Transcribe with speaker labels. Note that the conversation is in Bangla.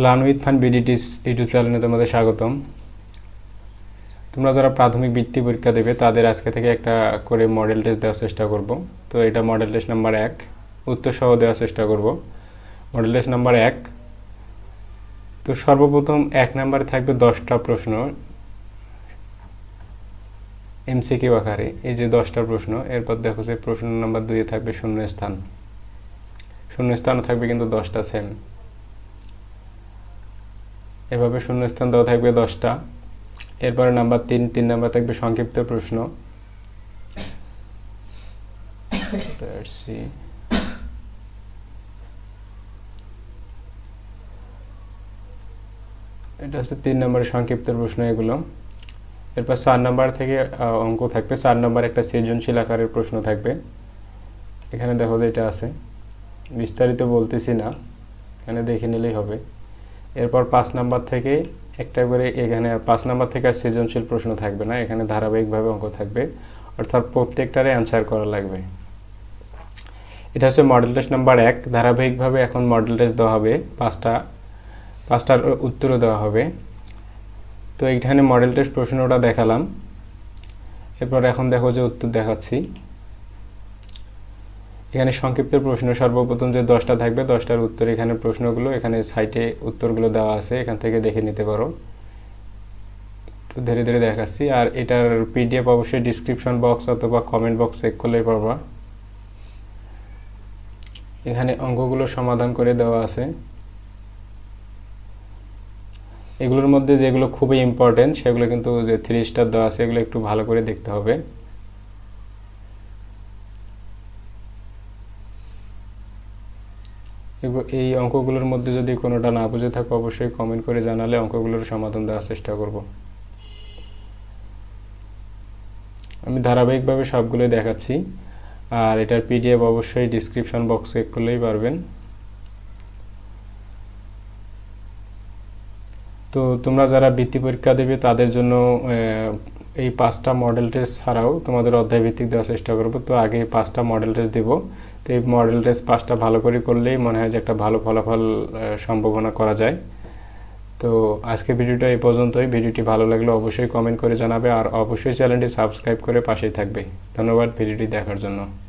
Speaker 1: লার্ন উইথ ফান বিডিটিস ইউটিউব চ্যানেলে তোমাদের স্বাগতম। তোমরা যারা প্রাথমিক বৃত্তি পরীক্ষা দেবে, তাদের আজকে থেকে একটা করে মডেল টেস্ট দেওয়ার চেষ্টা করব। তো এটা মডেল টেস্ট নাম্বার এক উত্তর সহ দেওয়ার চেষ্টা করব। মডেল টেস্ট নাম্বার এক, তো সর্বপ্রথম এক নাম্বারে থাকবে দশটা প্রশ্ন। এমসিকিউ আকারে, এই যে দশটা প্রশ্ন, এরপর দেখো যে প্রশ্ন নাম্বার দুইয়ে থাকবে শূন্য স্থান শূন্য স্থানও থাকবে কিন্তু দশটা সেম এভাবে শূন্যস্থান দেওয়া থাকবে দশটা। এরপরে নাম্বার তিন তিন নাম্বার থাকবে সংক্ষিপ্ত প্রশ্ন। এটা হচ্ছে তিন নম্বরের সংক্ষিপ্ত প্রশ্ন এগুলো। এরপর চার নাম্বার থেকে অঙ্ক থাকবে। চার নাম্বার একটা সৃজনশীল আকারের প্রশ্ন থাকবে। এখানে দেখো যে এটা আছে। বিস্তারিত বলতেছি না। এখানে দেখে নিলেই হবে। এরপর পাঁচ নাম্বার থেকে একটা করে এখানে পাঁচ নাম্বার থেকে আর সৃজনশীল প্রশ্ন থাকবে না, এখানে ধারাবাহিকভাবে অঙ্ক থাকবে। অর্থাৎ প্রত্যেকটারে অ্যান্সার করা লাগবে। এটা হচ্ছে মডেল টেস্ট নাম্বার এক। ধারাবাহিকভাবে এখন মডেল টেস্ট দেওয়া হবে, পাঁচটা, পাঁচটার উত্তরও দেওয়া হবে। তো এইখানে মডেল টেস্ট প্রশ্নটা দেখালাম। এরপর এখন দেখো যে উত্তর দেখাচ্ছি। এখানে সংক্ষিপ্ত প্রশ্ন, সর্বপ্রথম যে দশটা থাকবে, দশটার উত্তর এখানে প্রশ্নগুলো, এখানে সাইটে উত্তরগুলো দেওয়া আছে, এখান থেকে দেখে নিতে পারো। একটু ধীরে ধীরে দেখাচ্ছি, আর এটার পিডিএফ অবশ্যই ডিসক্রিপশন বক্স অথবা কমেন্ট বক্স চেক করলেই পারবা। এখানে অঙ্কগুলো সমাধান করে দেওয়া আছে। এগুলোর মধ্যে যেগুলো খুবই ইম্পর্টেন্ট সেগুলো কিন্তু যে থ্রি স্টার দেওয়া আছে, এগুলো একটু ভালো করে দেখতে হবে। এই অঙ্কগুলোর মধ্যে যদি কোনোটা না বুঝে থাকো, অবশ্যই কমেন্ট করে জানালে অঙ্কগুলোর সমাধান দেওয়ার চেষ্টা করব। আমি ধারাবাহিকভাবে সবগুলোই দেখাচ্ছি। আর এটার পিডিএফ অবশ্যই ডিসক্রিপশন বক্স করলেই পারবেন। তো তোমরা যারা বৃত্তি পরীক্ষা দেবে, তাদের জন্য এই পাঁচটা মডেল টেস্ট ছাড়াও তোমাদের অধ্যায় ভিত্তিক দেওয়ার চেষ্টা করব। তো আগে পাঁচটা মডেল টেস্ট দেবো। তো এই মডেল টেস্ট পাঁচটা ভালো করে করলেই মনে হয় যে একটা ভালো ফলাফল সম্ভাবনা করা যায়। তো আজকে ভিডিওটা এই পর্যন্তই। ভিডিওটি ভালো লাগলে অবশ্যই কমেন্ট করে জানাবে আর অবশ্যই চ্যানেলটি সাবস্ক্রাইব করে পাশেই থাকবে। ধন্যবাদ ভিডিওটি দেখার জন্য।